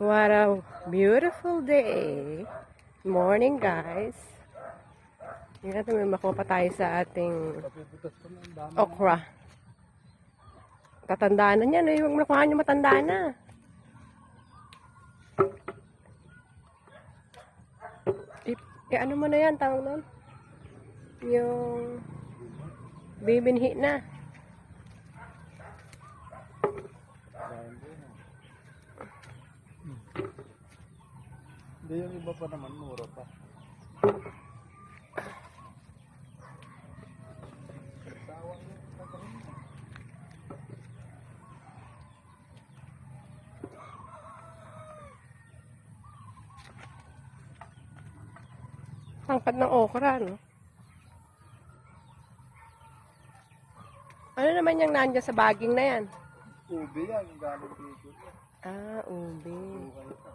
What a beautiful day. Morning, guys. Hindi natin may makuha pa tayo sa ating okra. Tatandaan na niyan. Eh. Huwag mo nakuha niyo matanda na. I, eh, ano mo na yan, tawag nun? Yung bibinhi na. Hindi yung iba pa naman, mura pa. Pangkat ng okra, no? Ano naman yung nandyan sa baging na yan? Ubi yan, galing dito. Ah, ube. Pa.